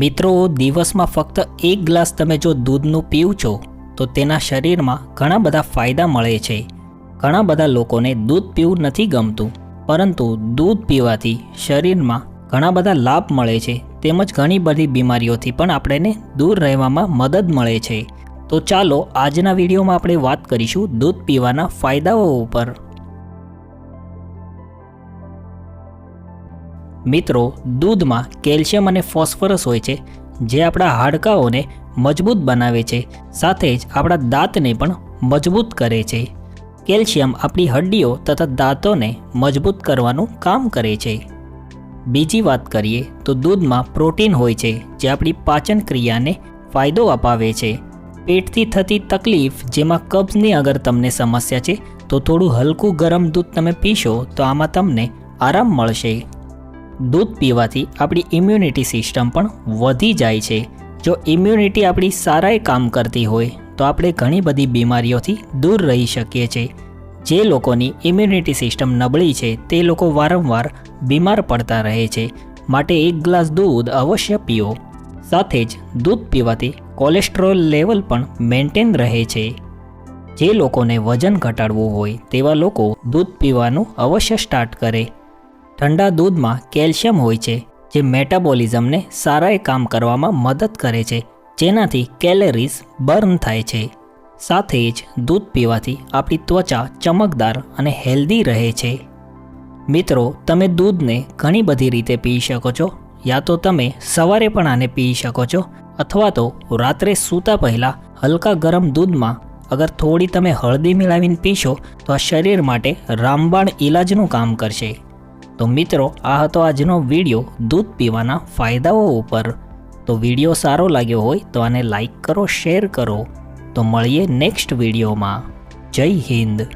મિત્રો, દિવસમાં ફક્ત એક ગ્લાસ તમે જો દૂધનું પીવ છો તો તેના શરીરમાં ઘણા બધા ફાયદા મળે છે. ઘણા બધા લોકોને દૂધ પીવું નથી ગમતું, પરંતુ દૂધ પીવાથી શરીરમાં ઘણા બધા લાભ મળે છે. તેમજ ઘણી બધી બીમારીઓથી પણ આપણને દૂર રહેવામાં મદદ મળે છે. તો ચાલો, આજના વિડીયોમાં આપણે વાત કરીશું દૂધ પીવાના ફાયદાઓ ઉપર. મિત્રો, દૂધમાં કેલ્શિયમ અને ફોસ્ફરસ હોય છે, જે આપણા હાડકાઓને મજબૂત બનાવે છે, સાથે જ આપણા દાંતને પણ મજબૂત કરે છે. કેલ્શિયમ આપણી હડ્ડીઓ તથા દાંતોને મજબૂત કરવાનું કામ કરે છે. બીજી વાત કરીએ તો દૂધમાં પ્રોટીન હોય છે, જે આપણી પાચન ક્રિયાને ફાયદો અપાવે છે. પેટથી થતી તકલીફ જેમાં કબ્ઝની અગર તમને સમસ્યા છે, તો થોડું હલકું ગરમ દૂધ તમે પીશો, તો આમાં તમને આરામ મળશે. દૂધ પીવાથી આપણી ઇમ્યુનિટી સિસ્ટમ પણ વધી જાય છે. જો ઇમ્યુનિટી આપણી સારાએ કામ કરતી હોય, તો આપણે ઘણી બધી બીમારીઓથી દૂર રહી શકીએ છીએ. જે લોકોની ઇમ્યુનિટી સિસ્ટમ નબળી છે, તે લોકો વારંવાર બીમાર પડતા રહે છે. માટે એક ગ્લાસ દૂધ અવશ્ય પીઓ. સાથે જ દૂધ પીવાથી કોલેસ્ટ્રોલ લેવલ પણ મેન્ટેન રહે છે. જે લોકોને વજન ઘટાડવું હોય, તેવા લોકો દૂધ પીવાનું અવશ્ય સ્ટાર્ટ કરે. ઠંડા દૂધમાં કેલ્શિયમ હોય છે, જે મેટાબોલિઝમને સારાએ કામ કરવામાં મદદ કરે છે, જેનાથી કેલેરીઝ બર્ન થાય છે. સાથે જ દૂધ પીવાથી આપણી ત્વચા ચમકદાર અને હેલ્ધી રહે છે. મિત્રો, તમે દૂધને ઘણી બધી રીતે પી શકો છો, યા તો તમે સવારે પણ આને પી શકો છો, અથવા તો રાત્રે સૂતા પહેલાં હલકા ગરમ દૂધમાં અગર થોડી તમે હળદી મિલાવીને પીશો, તો આ શરીર માટે રામબાણ ઇલાજનું કામ કરશે. તો મિત્રો, આ હતો આજનો વીડિયો દૂધ પીવાના ફાયદાઓ ઉપર. તો વીડિયો સારો લાગ્યો હોય તો આને લાઈક કરો, શેર કરો. તો મળીએ નેક્સ્ટ વિડીયોમાં. જય હિન્દ.